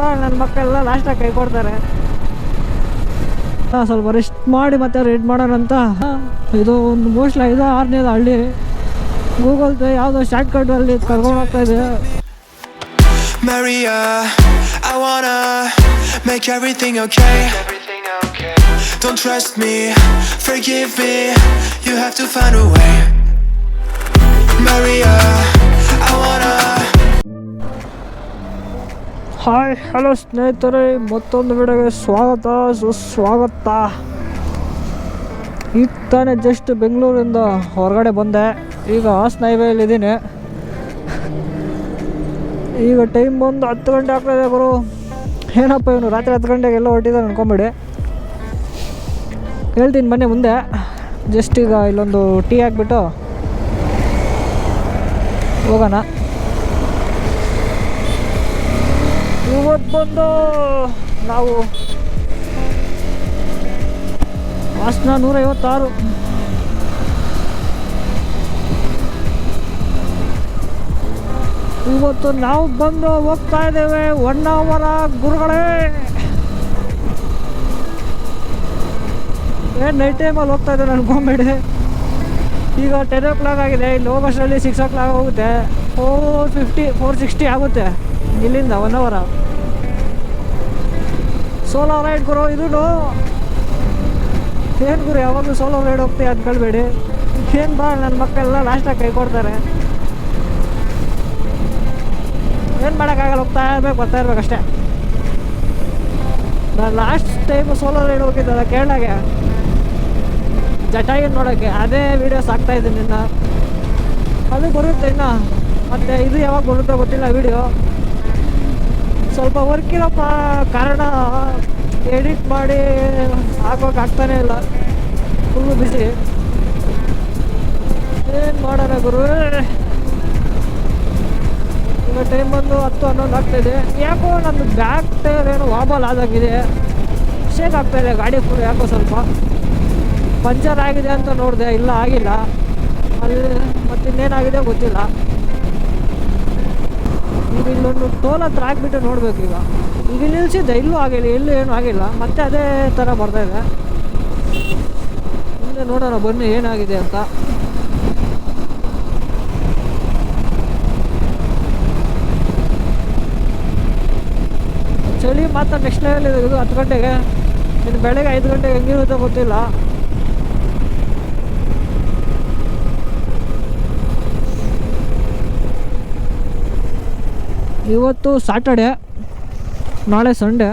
ಬಾ ನನ್ನ ಮಕ್ಕಳೆಲ್ಲ ಲಾಸ್ಟಾಗಿ ಕೈ ಕೊಡ್ತಾರೆ ಸ್ವಲ್ಪ ರೆಸ್ಟ್ ಮಾಡಿ ಮತ್ತೆ ರೆಡ್ ಮಾಡೋಣ ಅಂತ ಇದು ಒಂದು ಮೋಸ್ಟ್ಲಿ ಐದು ಆರನೇದು ಹಳ್ಳಿ ಗೂಗಲ್ ಪೇ ಯಾವುದೋ ಶಾರ್ಟ್ ಕಟ್ಟಲ್ಲಿ ಕರ್ಕೊಂಡು ಹೋಗ್ತಾ ಇದೆ Maria, I wanna make everything okay. Don't trust me, forgive me. You have to find a way. Maria, I wanna. Hi, hello ಸ್ನೇಹಿತರೆ, ಮತ್ತೊಂದು ವಿಡಿಯೋಗೆ ಸ್ವಾಗತ. ಸುಸ್ವಾಗತ ಈಗ ತಾನೇ ಜಸ್ಟ್ ಬೆಂಗಳೂರಿಂದ ಹೊರಗಡೆ ಬಂದೆ. ಈಗ ಹಾಸನ ಹೈವೇಲಿದ್ದೀನಿ ಈಗ ಟೈಮ್ ಬಂದು ಹತ್ತು ಗಂಟೆ ಆಗ್ತಾಯಿದೆ ಗುರು. ಏನಪ್ಪ ಇವನು ರಾತ್ರಿ ಹತ್ತು ಗಂಟೆಗೆ ಎಲ್ಲ ಹೊರಟಿದ್ದಾನೆ ಅನ್ಕೊಂಬಿಡಿ. ಹೇಳ್ತೀನಿ ಬನ್ನಿ ಮುಂದೆ. ಜಸ್ಟ್ ಈಗ ಇಲ್ಲೊಂದು ಟೀ ಹಾಕ್ಬಿಟ್ಟು ಹೋಗೋಣ. ಇವತ್ತು ಬಂದು ನಾವು ಹಾಸನ ನೂರೈವತ್ತಾರು. ಇವತ್ತು ನಾವು ಬಂದು ಹೋಗ್ತಾ ಇದ್ದೇವೆ ಒನ್ ಅವರ ಗುರುಗಳೇ. ಏ ನೈಟ್ ಟೈಮಲ್ಲಿ ಹೋಗ್ತಾ ಇದ್ದೇನೆ ಅನ್ಕೊಂಬೇಡಿ ಈಗ ಟೆನ್ ಓ ಕ್ಲಾಕ್ ಆಗಿದೆ, ಇಲ್ಲಿ ಹೋಗೋಷ್ಟರಲ್ಲಿ ಸಿಕ್ಸ್ ಓ ಕ್ಲಾಕ್ ಹೋಗುತ್ತೆ ಫೋರ್ ಫಿಫ್ಟಿ ಫೋರ್ ಸಿಕ್ಸ್ಟಿ ಆಗುತ್ತೆ ಇಲ್ಲಿಂದ ಒನ್ ಅವರ ಸೋಲೋ ರೈಡ್ ಗುರು ಇದೂ ಏನು ಗುರು, ಯಾವಾಗಲೂ ಸೋಲೋ ರೈಡ್ ಹೋಗ್ತೀವಿ ಅಂದ್ಕೊಳ್ಬೇಡಿ ಏನು ಬಾ ನನ್ನ ಮಕ್ಕಳೆಲ್ಲ ಲಾಸ್ಟಾಗಿ ಕೈ ಕೊಡ್ತಾರೆ ಏನು ಮಾಡೋಕ್ಕಾಗಲ್ಲ, ಹೋಗ್ತಾ ಇರ್ಬೇಕು, ಬರ್ತಾ ಇರ್ಬೇಕು ಅಷ್ಟೇ. ನಾನು ಲಾಸ್ಟ್ ಟೈಮ್ ಸೋಲೋ ರೈಡ್ ಹೋಗಿದ್ದಲ್ಲ, ಕೇರಳಗೆ. ಜಟಾಯಿ ನೋಡೋಕ್ಕೆ, ಅದೇ ವೀಡಿಯೋಸ್ ಆಗ್ತಾ ಇದ್ದೀನಿ ಇನ್ನು. ಅದು ಬರುತ್ತೆ ಇನ್ನ. ಮತ್ತು ಇದು ಯಾವಾಗ ಬರುತ್ತೋ ಗೊತ್ತಿಲ್ಲ ವೀಡಿಯೋ ಸ್ವಲ್ಪ ವರ್ಕ್ ಇರೋಪ್ಪ. ಕಾರಣ ಎಡಿಟ್ ಮಾಡಿ ಹಾಕೋಕೆ ಆಗ್ತಾನೇ ಇಲ್ಲ. ಫುಲ್ಲು ಬಿಸಿ ಏನು ಮಾಡೋಣ ಗುರು? ಈಗ ಟೈಮ್ ಬಂದು ಹತ್ತು, ಹನ್ನೊಂದು ಆಗ್ತಾಯಿದೆ ಯಾಕೋ ನನ್ನ ಬ್ಯಾಕ್ ಟೈರ್ ಏನೋ ವಾಬಲ್ ಆದಾಗಿದೆ. ಶೇಕ್ ಆಗ್ತಾಯಿದೆ ಗಾಡಿ ಫುಲ್ ಯಾಕೋ ಸ್ವಲ್ಪ. ಪಂಚರ್ ಆಗಿದೆ ಅಂತ ನೋಡಿದೆ, ಇಲ್ಲ, ಆಗಿಲ್ಲ. ಅಲ್ಲಿ ಮತ್ತಿನ್ನೇನಾಗಿದೆ ಗೊತ್ತಿಲ್ಲ. ಇಲ್ಲೊಂದು ಟೋಲ್ ಹತ್ರ ಹಾಕ್ಬಿಟ್ಟು ನೋಡ್ಬೇಕು ಈಗ. ಈಗ ನಿಲ್ಸಿದ್ದೆ, ಇಲ್ಲೂ ಆಗಿಲ್ಲ ಎಲ್ಲೂ ಏನೂ ಆಗಿಲ್ಲ, ಮತ್ತೆ ಅದೇ ಥರ ಬರ್ತಾ ಇದೆ. ಮುಂದೆ ನೋಡೋಣ, ಬನ್ನಿ ಏನಾಗಿದೆ ಅಂತ. ಚಳಿ ಮಾತ್ರ ನೆಕ್ಸ್ಟ್ ಲೆವೆಲ್ ಇದೆ ಇದು, ಹತ್ತು ಗಂಟೆಗೆ. ಇನ್ನು ಬೆಳಗ್ಗೆ ಐದು ಗಂಟೆಗೆ ಹೆಂಗಿರುತ್ತೋ ಗೊತ್ತಿಲ್ಲ. ಇವತ್ತು ಸಾಟರ್ಡೆ ನಾಳೆ ಸಂಡೇ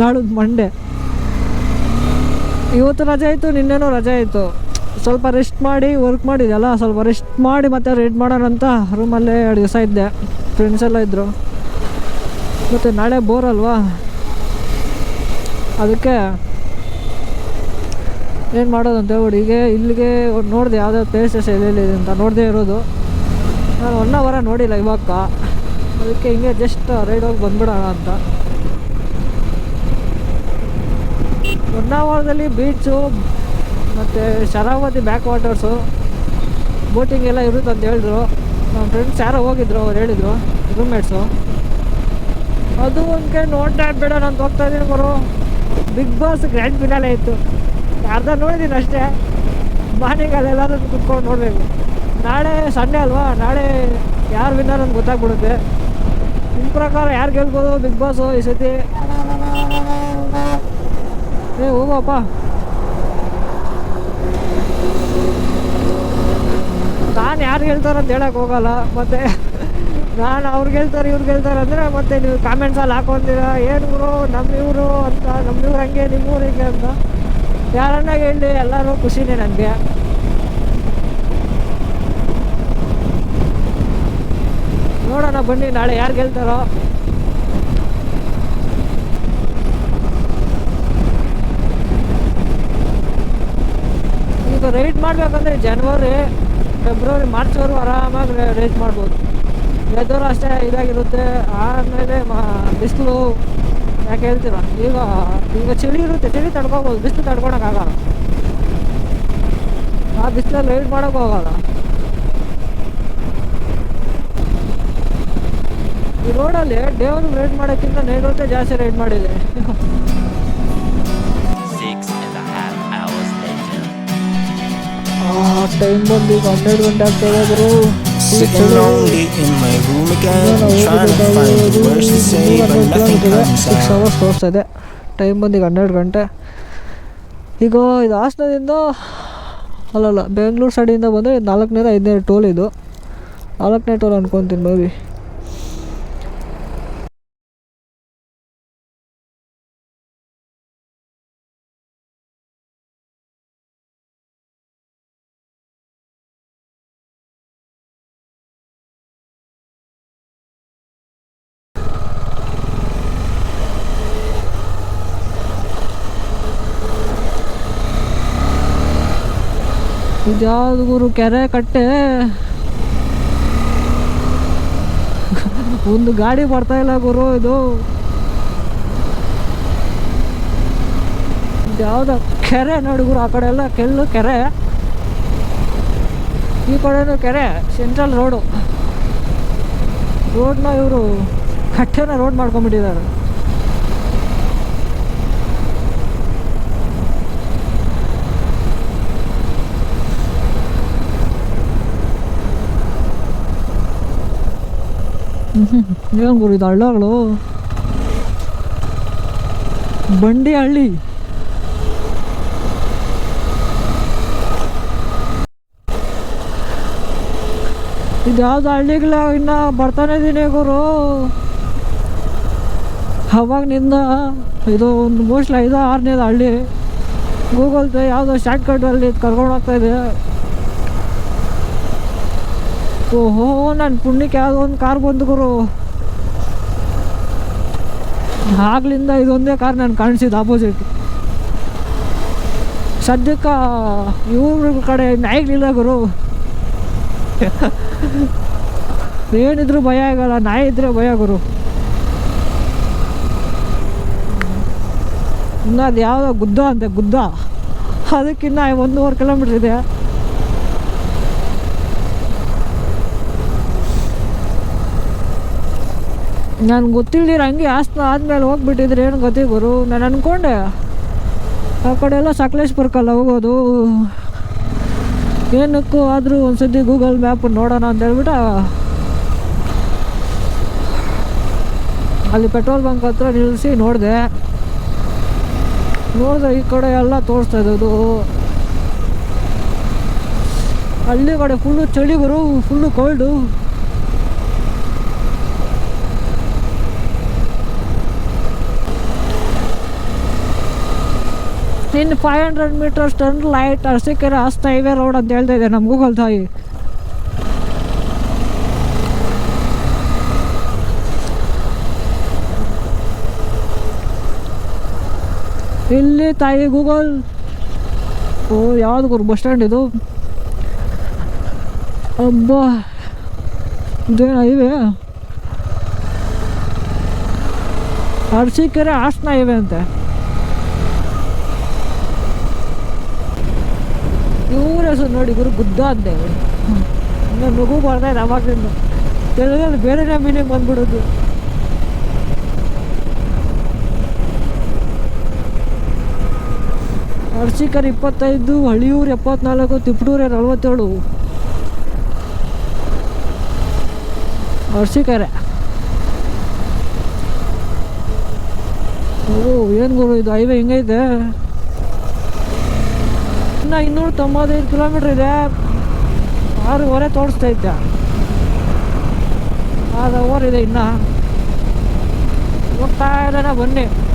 ನಾಳಿದ್ದು ಮಂಡೇ ಇವತ್ತು ರಜೆ ಆಯಿತು, ನಿನ್ನೆನೂ ರಜೆ ಆಯಿತು. ಸ್ವಲ್ಪ ರೆಸ್ಟ್ ಮಾಡಿ ವರ್ಕ್ ಮಾಡಿದೆಯಲ್ಲ, ಸ್ವಲ್ಪ ರೆಸ್ಟ್ ಮಾಡಿ ಮತ್ತೆ ರೆಡ್ ಮಾಡೋಣ ಅಂತ ರೂಮಲ್ಲೇ ಎರಡು ದಿವಸ ಇದ್ದೆ. ಫ್ರೆಂಡ್ಸ್ ಎಲ್ಲ ಇದ್ದರು ಮತ್ತು ನಾಳೆ ಬೋರ್ ಅಲ್ವಾ? ಅದಕ್ಕೆ ಏನು ಮಾಡೋದು ಅಂತ ಹೇಳ್ಬಿಡಿ. ಹೀಗೆ ಇಲ್ಲಿಗೆ ನೋಡಿದೆ ಯಾವುದೋ ಪ್ಲೇಸಸ್ ಎಲ್ಲೆಲ್ಲಿದೆ ಅಂತ ನೋಡದೆ ಇರೋದು. ನಾನು ಒನ್ ಅವರ ನೋಡಿಲ್ಲ ಇವಾಗ ಅದಕ್ಕೆ ಹಿಂಗೆ ಜಸ್ಟ್ ರೈಡ್ ಹೋಗಿ ಬಂದ್ಬಿಡೋಣ ಅಂತ. ಹೊನ್ನಾವರದಲ್ಲಿ ಬೀಚು ಮತ್ತು ಶರಾವತಿ ಬ್ಯಾಕ್ ವಾಟರ್ಸು ಬೋಟಿಂಗ್ ಎಲ್ಲ ಇರುತ್ತೆ ಅಂತ ಹೇಳಿದ್ರು. ನಮ್ಮ ಫ್ರೆಂಡ್ಸ್ ಯಾರೋ ಹೋಗಿದ್ರು, ಅವ್ರು ಹೇಳಿದರು ರೂಮ್ಮೇಟ್ಸು ಅದು ಒಂದು ಕೈ ನೋಡ್ತಾ ಬೇಡ ನಾನು ಹೋಗ್ತಾ ಇದ್ದೀನಿ ಬರೋ ಬಿಗ್ ಬಾಸ್ ಗ್ರ್ಯಾಂಡ್ ಫಿನಾಲೆ ಇತ್ತು. ಅರ್ಧ ನೋಡಿದ್ದೀನಿ ಅಷ್ಟೇ. ಮಾರ್ನಿಂಗ್ ಅಲ್ಲೆಲ್ಲರೂ ಕುತ್ಕೊಂಡು ನೋಡಬೇಕು. ನಾಳೆ ಸಂಡೇ ಅಲ್ವಾ? ನಾಳೆ ಯಾರು ವಿನ್ನರ್ ಅಂತ ಗೊತ್ತಾಗ್ಬಿಡುತ್ತೆ. ನಿಮ್ಮ ಪ್ರಕಾರ ಯಾರು ಗೆಲ್ಬೋದು? ಬಿಗ್ ಬಾಸು ಈ ಸತಿ? ಏ ಹೋಗಪ್ಪ ನಾನು ಯಾರು ಹೇಳ್ತಾರೆ ಅಂತ ಹೇಳಕ್ಕೆ ಹೋಗಲ್ಲ, ಮತ್ತೆ ನಾನು ಅವ್ರು ಗೆಲ್ತಾರೆ, ಇವ್ರು ಗೆಲ್ತಾರೆ ಅಂದರೆ ಮತ್ತೆ ನೀವು ಕಾಮೆಂಟ್ಸಲ್ಲಿ ಹಾಕೊಂತೀರ. ಏನು ಗುರು? ನಮ್ಮ ಇವರು ಅಂತ ನಮ್ಮ ಇವ್ರು ಹಂಗೆ ನಿಮ್ಮೂರು ಹಿಂಗೆ ಅಂತ. ಯಾರನ್ನ ಹೇಳಿ ಎಲ್ಲರೂ ಖುಷಿನೇ ನನಗೆ ನೋಡೋಣ ಬನ್ನಿ, ನಾಳೆ ಯಾರು ಗೆಲ್ತಾರೋ. ಈಗ ರೈಡ್ ಮಾಡಬೇಕಂದ್ರೆ ಜನವರಿ ಫೆಬ್ರವರಿ ಮಾರ್ಚ್ವರೆಗೂ ಆರಾಮಾಗಿ ರೈಡ್ ಮಾಡ್ಬೋದು. ವೆದರ್ ಅಷ್ಟೇ ಇದಾಗಿರುತ್ತೆ. ಆಮೇಲೆ ಬಿಸಿಲು. ಯಾಕೆ ಹೇಳ್ತೀರ? ಈಗ ಈಗ ಚಳಿ ಇರುತ್ತೆ, ಚಳಿ ತಡ್ಕೊಬೋದು. ಬಿಸಿಲು ತಡ್ಕೊಳಕ್ಕಾಗಲ್ಲ ಆ ಬಿಸಿಲಲ್ಲಿ ರೈಡ್ ಮಾಡೋಕ್ಕೂ ಹೋಗಲ್ಲ ಈ ರೋಡಲ್ಲಿ ಡೇ ಒನ್ ರೈಡ್ ಮಾಡೋಕ್ಕಿಂತ ನೈಟ್ ಜಾಸ್ತಿ ರೈಡ್ ಮಾಡಿದೆ. ಟೈಮ್ ಬಂದು ಈಗ ಹನ್ನೆರಡು ಗಂಟೆ ಆಗ್ತಾ ಇದ್ರು Sitting lonely in my room again, trying to find the words to say, but nothing comes six hours ತೋರಿಸ್ತಾ ಇದೆ. ಟೈಮ್ ಬಂದು ಈಗ ಹನ್ನೆರಡು ಗಂಟೆ. ಈಗ ಇದು ಹಾಸನದಿಂದ ಅಲ್ಲಲ್ಲ ಬೆಂಗಳೂರು ಸೈಡಿಂದ ಬಂದರೆ ನಾಲ್ಕನೇದು ಐದನೇ ಟೋಲ್ ಇದು. ನಾಲ್ಕನೇ ಟೋಲ್ ಅನ್ಕೊತೀನಿ ಮೇ ಇದ್ಯಾವ್ದು ಗುರು ಕೆರೆ ಕಟ್ಟೆ? ಒಂದು ಗಾಡಿ ಬರ್ತಾ ಇಲ್ಲ ಗುರು ಇದು. ಯಾವ್ದ ಕೆರೆ ನೋಡಿ ಗುರು, ಆ ಕಡೆ ಎಲ್ಲ ಕೆಲ್ಲು ಕೆರೆ. ಈ ಕಡೆನೂ ಕೆರೆ, ಸೆಂಟ್ರಲ್ ರೋಡು. ರೋಡ್ನ ಇವರು ಕಟ್ಟೆನ ರೋಡ್ ಮಾಡ್ಕೊಂಡ್ಬಿಟ್ಟಿದ್ದಾರೆ. ಏನು ಹಳ್ಳಗಳು? ಬಂಡಿ ಹಳ್ಳಿ. ಇದು ಯಾವ್ದು ಹಳ್ಳಿಗಳ ಇನ್ನ ಬರ್ತಾನೆ ಇದೀನಿ ಗುರು. ಅವಾಗನಿಂದ ಇದು ಒಂದು ಮೋಸ್ಟ್ಲಿ ಐದು, ಆರನೇದು ಹಳ್ಳಿ. ಗೂಗಲ್ ಪೇ ಯಾವುದೋ ಶಾರ್ಟ್ ಕಟ್ಟಲ್ಲಿ ಕರ್ಕೊಂಡು ಹೋಗ್ತಾ ಇದೆ. ಓಹೋ ನನ್ನ ಪುಣ್ಯಕ್ಕೆ ಯಾವುದೋ ಒಂದು ಕಾರ್ ಬಂದು ಗುರು. ಆಗ್ಲಿಂದ ಇದೊಂದೇ ಕಾರ್ ನಾನು ಕಾಣಿಸಿದ್ದು ಆಪೋಸಿಟ್ ಸದ್ಯಕ್ಕೆ ಇವ್ರ ಕಡೆ ನಾಯಿಗಳಿಲ್ಲ ಗುರು. ಏನಿದ್ರು ಭಯ ಆಗಲ್ಲ, ನಾಯಿ ಇದ್ರೆ ಭಯ ಗುರು. ಇನ್ನು ಅದು ಯಾವುದೋ ಗುದ್ದ ಅಂತೆ, ಗುದ್ದ. ಅದಕ್ಕಿನ್ನ ಒಂದೂವರೆ ಕಿಲೋಮೀಟ್ರ್ ಇದೆ. ನಾನು ಗೊತ್ತಿಲ್ದಿರ ಹಂಗೆ ಆಸ್ತ ಆದ್ಮೇಲೆ ಹೋಗ್ಬಿಟ್ಟಿದ್ರೆ ಏನು ಗತಿ ಗುರು? ನಾನು ಅನ್ಕೊಂಡೆ. ಆ ಕಡೆ ಎಲ್ಲ ಸಕಲೇಶ್ಪುರಕ್ಕಲ್ಲ ಹೋಗೋದು. ಏನಕ್ಕೂ ಆದರೂ ಒಂದು ಸತಿ ಗೂಗಲ್ ಮ್ಯಾಪ್ ನೋಡೋಣ ಅಂತ ಹೇಳ್ಬಿಟ್ಟು. ಅಲ್ಲಿ ಪೆಟ್ರೋಲ್ ಬಂಕ್ ಹತ್ರ ನಿಲ್ಲಿಸಿ ನೋಡಿದೆ. ನೋಡಿದೆ ಈ ಕಡೆ ಎಲ್ಲ ತೋರಿಸ್ತಾ ಇದ್ದದು ಅಲ್ಲಿ ಕಡೆ ಫುಲ್ಲು ಚಳಿ ಗುರು ಫುಲ್ಲು ಕೋಲ್ಡು ಇನ್ನು five hundred metres turn light Arsikere Hassan highway road ಅಂತ ಹೇಳ್ತಾ ಇದೆ ನಮ್ಮ ಗೂಗಲ್ ತಾಯಿ ಇಲ್ಲಿ ತಾಯಿ ಗೂಗಲ್ ಓ ಯಾವ್ದು ಗುರು ಬಸ್ ಸ್ಟ್ಯಾಂಡ್ ಇದು ಅಬ್ಬ ಇದೇನು ಹೈವೇ ಅರಸೀಕೆರೆ ಹಾಸನ ಹೈವೇ ಅಂತೆ ಇವ್ರ ಹೆಸರು ನೋಡಿ ಗುರು ಗುದ್ದ ಅಂದೆ ಮಗು ಬರ್ತಾ ಇದೆ ಅವಾಗಲಿಂದ ತೆಲುಗಲ್ಲಿ ಬೇರೆನೇ ಮೀನಿಂಗ್ ಬಂದ್ಬಿಡೋದು. ಅರ್ಸಿಕರ್ ಇಪ್ಪತ್ತೈದು, ಹಳಿಯೂರು ಎಪ್ಪತ್ನಾಲ್ಕು, ತಿಪ್ಟೂರು ನಲ್ವತ್ತೇಳು. ಅರ್ಸಿಕರೆ. ಓ, ಏನು ಗುರು ಇದು ಹೈವೇ ಹಿಂಗೈತೆ? ಇನ್ನು ಇನ್ನೂರ ತೊಂಬತ್ತೈದು ಕಿಲೋಮೀಟ್ರ್ ಇದೆ. ಆರೂವರೆ ತೋರಿಸ್ತಾ ಇದ್ದ. ಆದ ಓವರ್ ಇದೆ ಇನ್ನ. ಹೋಗ್ತಾ ಇದ್ದಾನೆ ಬನ್ನಿ.